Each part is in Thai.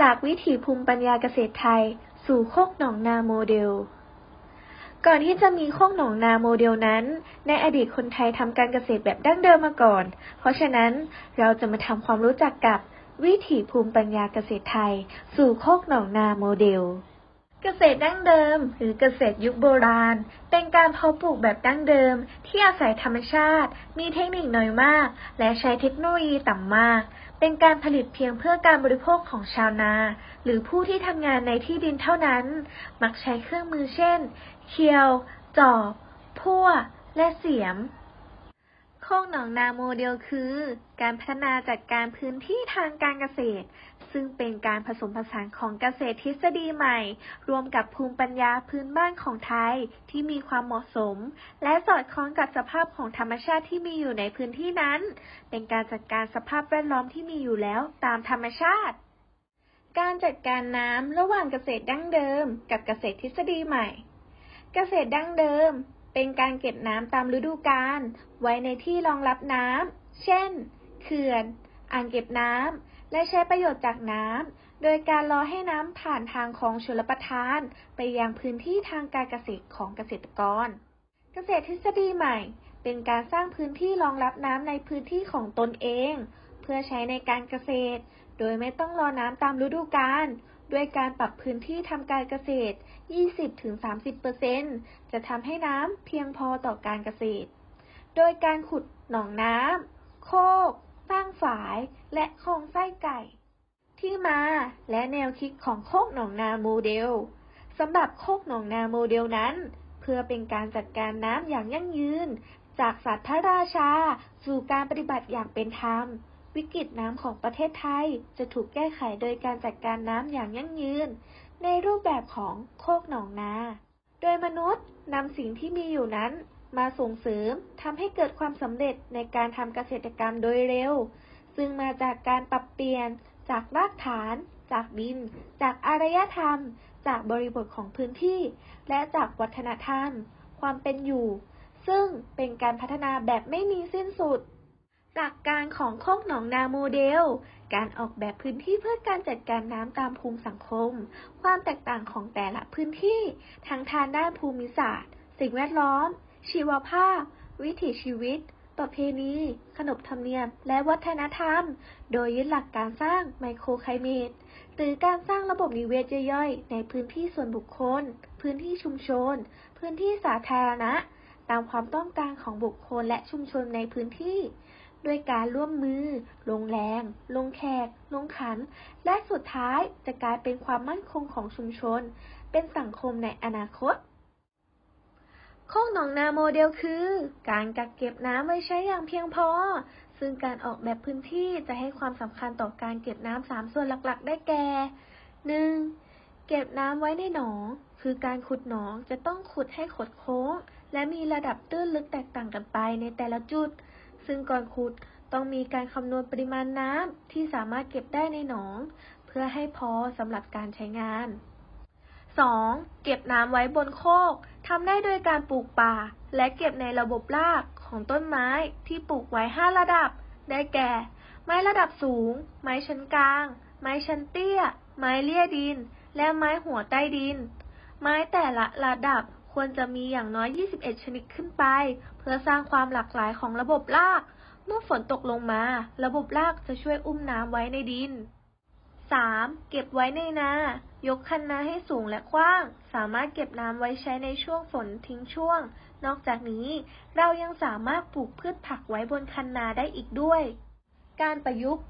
จากวิถีภูมิปัญญาเกษตรไทย สู่โคกหนองนาโมเดล ก่อนที่จะมีโคกหนองนาโมเดลนั้น ในอดีตคนไทยทำการเกษตรแบบดั้งเดิมมาก่อน เพราะฉะนั้นเราจะมาทำความรู้จักกับวิถีภูมิปัญญาเกษตรไทย สู่โคกหนองนาโมเดล เกษตรดั้งเดิม หรือเกษตรยุคโบราณ เป็นการเพาะปลูกแบบดั้งเดิม ที่อาศัยธรรมชาติ มีเทคนิคน้อยมาก และใช้เทคโนโลยีต่ำมาก เป็นการผลิตเพียงเพื่อการบริโภคของชาวนา หรือผู้ที่ทำงานในที่ดินเท่านั้น มักใช้เครื่องมือเช่น เคียว จอบ พั่ว และเสียม โคกหนองนาโมเดลคือ การพัฒนาจัดการพื้นที่ทางการเกษตร ซึ่งเป็นการผสมผสานของเกษตรทฤษฎีใหม่ รวมกับภูมิปัญญาพื้นบ้านของไทยที่มีความเหมาะสม และสอดคล้องกับสภาพของธรรมชาติที่มีอยู่ในพื้นที่นั้น เป็นการจัดการสภาพแวดล้อมที่มีอยู่แล้วตามธรรมชาติ การจัดการน้ำระหว่างเกษตรดั้งเดิม กับเกษตรทฤษฎีใหม่ เกษตรดั้งเดิม เป็นการเก็บน้ำตามฤดูกาลไว้ในที่รองรับน้ำเช่น เขื่อน อ่างเก็บน้ำ และใช้ประโยชน์จากน้ำ โดยการรอให้น้ำผ่านทางคลองชลประทาน ไปยังพื้นที่ทางการเกษตรของเกษตรกร เกษตรทฤษฎีใหม่ เป็นการสร้างพื้นที่รองรับน้ำในพื้นที่ของตนเอง เพื่อใช้ในการเกษตร โดยไม่ต้องรอน้ำตามฤดูกาลด้วยการปรับพื้นที่ทำการเกษตร 20-30%จะทำให้น้ำเพียงพอต่อการเกษตร โดยการขุดหนองน้ำ โคก สร้างฝายและคลองไส้ไก่ ที่มาและแนวคิดของโคกหนองนาโมเดลสำหรับโคกหนองนาโมเดลนั้น เพื่อเป็นการจัดการน้ำอย่างยั่งยืน จากสัตว์พระราชา สู่การปฏิบัติอย่างเป็นธรรม วิกฤตน้ำของประเทศไทยจะถูกแก้ไขโดยการจัดการน้ำอย่างยั่งยืน ในรูปแบบของโคกหนองนา โดยมนุษย์นำสิ่งที่มีอยู่นั้น มาส่งเสริมทำให้เกิดความสำเร็จในการทำเกษตรกรรมโดยเร็ว ซึ่งมาจากการปรับเปลี่ยนจากรากฐาน จากดิน จากอารยธรรม จากบริบทของพื้นที่ และจากวัฒนธรรม ความเป็นอยู่ ซึ่งเป็นการพัฒนาแบบไม่มีสิ้นสุดหลักการของโคกหนองนาโมเดล การออกแบบพื้นที่เพื่อการจัดการน้ำตามภูมิสังคม ความแตกต่างของแต่ละพื้นที่ ทั้งทางด้านภูมิศาสตร์ สิ่งแวดล้อม ชีวภาพ วิถีชีวิต ประเพณี ขนบธรรมเนียม และวัฒนธรรม โดยยึดหลักการสร้างไมโครไคลเมตหรือการสร้างระบบนิเวศย่อยๆ ในพื้นที่ส่วนบุคคล พื้นที่ชุมชน พื้นที่สาธารณะ ตามความต้องการของบุคคลและชุมชนในพื้นที่ด้วยการร่วมมือ ลงแรง ลงแขก ลงขัน และสุดท้ายจะกลายเป็นความมั่นคงของชุมชน เป็นสังคมในอนาคต โคกหนองนาโมเดลคือ การกักเก็บน้ำไว้ใช้อย่างเพียงพอ ซึ่งการออกแบบพื้นที่จะให้ความสำคัญต่อการเก็บน้ำสามส่วนหลักๆ ได้แก่ 1. เก็บน้ำไว้ในหนอง คือการขุดหนองจะต้องขุดให้ขดโค้ง และมีระดับตื้นลึกแตกต่างกันไปในแต่ละจุด ซึ่งก่อนขุดต้องมีการคำนวณปริมาณน้ำที่สามารถเก็บได้ในหนอง เพื่อให้พอสำหรับการใช้งาน 2. เก็บน้ำไว้บนโคก ทำได้โดยการปลูกป่า และเก็บในระบบรากของต้นไม้ที่ปลูกไว้ 5 ระดับ ได้แก่ ไม้ระดับสูง ไม้ชั้นกลาง ไม้ชั้นเตี้ย ไม้เลี่ยดิน และไม้หัวใต้ดิน ไม้แต่ละระดับควรจะมีอย่างน้อย 21 ชนิดขึ้นไป เพื่อสร้างความหลากหลายของระบบราก เมื่อฝนตกลงมา ระบบรากจะช่วยอุ้มน้ำไว้ในดิน 3. เก็บไว้ในนา ยกคันนาให้สูงและกว้าง สามารถเก็บน้ำไว้ใช้ในช่วงฝนทิ้งช่วง นอกจากนี้ เรายังสามารถปลูกพืชผักไว้บนคันนาได้อีกด้วย การประยุกต์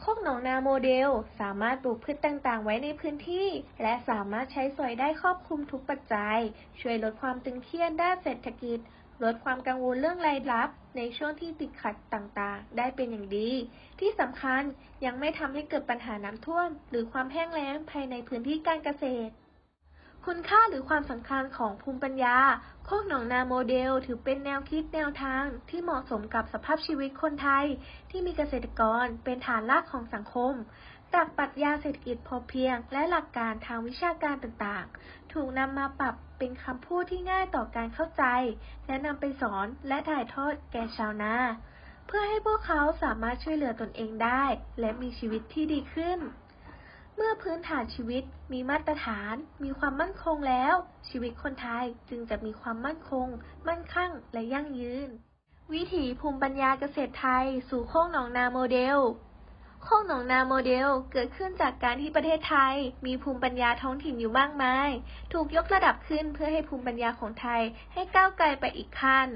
โคกหนองนาโมเดล สามารถปลูกพืชต่างๆ ไว้ในพื้นที่ และสามารถใช้สอยได้ครอบคลุมทุกปัจจัย ช่วยลดความตึงเครียดด้านเศรษฐกิจ ลดความกังวลเรื่องรายรับในช่วงที่ติดขัดต่างๆ ได้เป็นอย่างดี ที่สำคัญยังไม่ทำให้เกิดปัญหาน้ำท่วม หรือความแห้งแล้งภายในพื้นที่การเกษตร คุณค่าหรือความสำคัญของภูมิปัญญา โคกหนองนาโมเดล ถือเป็นแนวคิดแนวทางที่เหมาะสมกับสภาพชีวิตคนไทย ที่มีเกษตรกรเป็นฐานรากของสังคมตรากปรัชญาเศรษฐกิจพอเพียง และหลักการทางวิชาการต่างๆ ถูกนำมาปรับเป็นคำพูดที่ง่ายต่อการเข้าใจ และนำไปสอนและถ่ายทอดแก่ชาวนา เพื่อให้พวกเขาสามารถช่วยเหลือตนเองได้ และมีชีวิตที่ดีขึ้น เมื่อพื้นฐานชีวิตมีมาตรฐาน มีความมั่นคงแล้ว ชีวิตคนไทยจึงจะมีความมั่นคง มั่นคั่งและยั่งยืน วิถีภูมิปัญญาเกษตรไทย สู่โคกหนองนาโมเดลโคกหนองนาโมเดลเกิดขึ้นจากการที่ประเทศไทย มีภูมิปัญญาท้องถิ่นอยู่มากมาย ถูกยกระดับขึ้นเพื่อให้ภูมิปัญญาของไทยให้ก้าวไกลไปอีกขั้น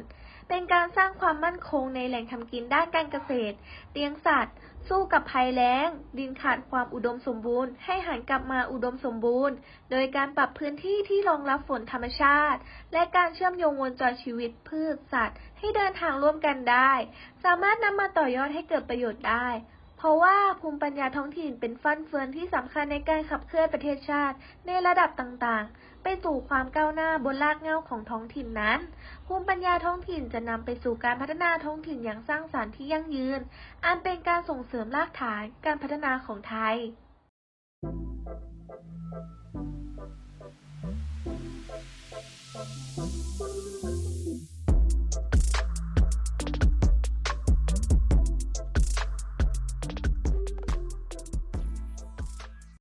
เป็นการสร้างความมั่นคงในแหล่งทำกินด้านการเกษตรเลี้ยงสัตว์ สู้กับภัยแล้ง ดินขาดความอุดมสมบูรณ์ ให้หันกลับมาอุดมสมบูรณ์ โดยการปรับพื้นที่ที่รองรับฝนธรรมชาติ และการเชื่อมโยงวงจรชีวิตพืชสัตว์ ให้เดินทางร่วมกันได้ สามารถนำมาต่อยอดให้เกิดประโยชน์ได้ ราะว่าภูมิปัญญาท้องถิ่นเป็นฟันเฟืองที่สำคัญในการขับเคลื่อนประเทศชาติในระดับต่างๆ ไปสู่ความก้าวหน้าบนรากเหง้าของท้องถิ่นนั้น ภูมิปัญญาท้องถิ่นจะนำไปสู่การพัฒนาท้องถิ่นอย่างสร้างสรรค์ที่ยั่งยืน อันเป็นการส่งเสริมรากฐานการพัฒนาของไทย